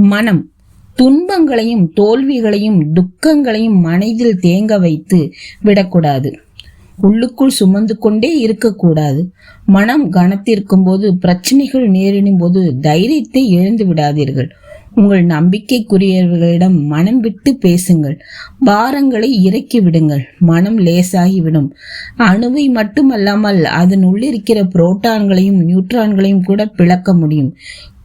மனம். துன்பங்களையும் தோல்விகளையும் துக்கங்களையும் மனதில் தேங்க வைத்து விடக்கூடாது. உள்ளுக்குள் சுமந்து கொண்டே இருக்கக்கூடாது. மனம் கனத்திருக்கும் போது பிரச்சனைகள் நேரிடும் போது தைரியத்தை இழந்து விடாதீர்கள். உங்கள் நம்பிக்கைக்குரியவர்களிடம் மனம் விட்டு பேசுங்கள். பாரங்களை இறக்கி விடுங்கள். மனம் லேசாகிவிடும். அணுவை மட்டுமல்லாமல் அதன் உள்ளிருக்கிற புரோட்டான்களையும் நியூட்ரான்களையும் கூட பிளக்க முடியும்.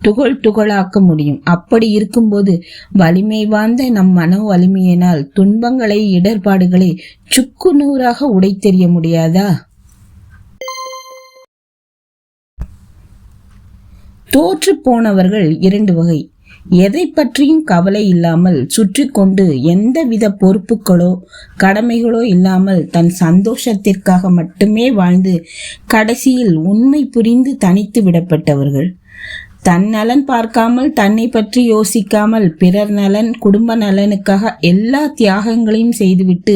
துகள் துகளாக்க முடியும். அப்படி இருக்கும்போது வலிமை வாய்ந்த நம் மன வலிமையினால் துன்பங்களை இடர்பாடுகளை சுக்கு நூறாக உடைத்தெறிய முடியாதா? தோற்று போனவர்கள் இரண்டு வகை. எதை பற்றியும் கவலை இல்லாமல் சுற்றி கொண்டு எந்தவித பொறுப்புகளோ கடமைகளோ இல்லாமல் தன் சந்தோஷத்திற்காக மட்டுமே வாழ்ந்து கடைசியில் உண்மை புரிந்து தனித்து விடப்பட்டவர்கள். தன் நலன் பார்க்காமல் தன்னை பற்றி யோசிக்காமல் பிறர் நலன் குடும்ப நலனுக்காக எல்லா தியாகங்களையும் செய்துவிட்டு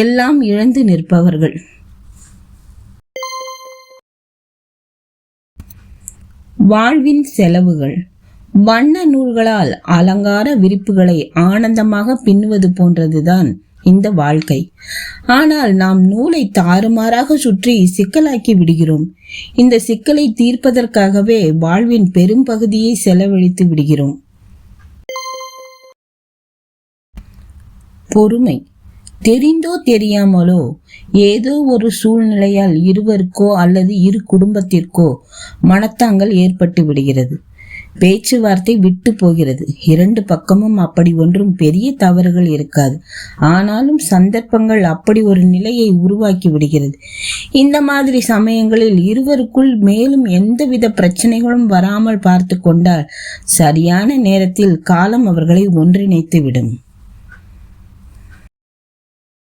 எல்லாம் இழந்து நிற்பவர்கள். வாழ்வின் செலவுகள். வண்ண நூல்களால் அலங்கார விரிப்புகளை ஆனந்தமாக பின்னுவது போன்றதுதான் இந்த வாழ்க்கை. ஆனால் நாம் நூலை தாறுமாறாக சுற்றி சிக்கலாக்கி விடுகிறோம். இந்த சிக்கலை தீர்ப்பதற்காகவே வாழ்வின் பெரும் பகுதியை செலவழித்து விடுகிறோம். பொறுமை. தெரிந்தோ தெரியாமலோ ஏதோ ஒரு சூழ்நிலையால் இருவருக்கோ அல்லது இரு குடும்பத்திற்கோ மனத்தாங்கல் ஏற்பட்டு விடுகிறது. பேச்சுவார்த்தை விட்டு போகிறது. இரண்டு பக்கமும் அப்படி ஒன்றும் பெரிய தவறுகள் இருக்காது. ஆனாலும் சந்தர்ப்பங்கள் அப்படி ஒரு நிலையை உருவாக்கி விடுகிறது. இந்த மாதிரி சமயங்களில் இருவருக்குள் மேலும் எந்தவித பிரச்சனைகளும் வராமல் பார்த்து கொண்டால் சரியான நேரத்தில் காலம் அவர்களை ஒன்றிணைத்து விடும்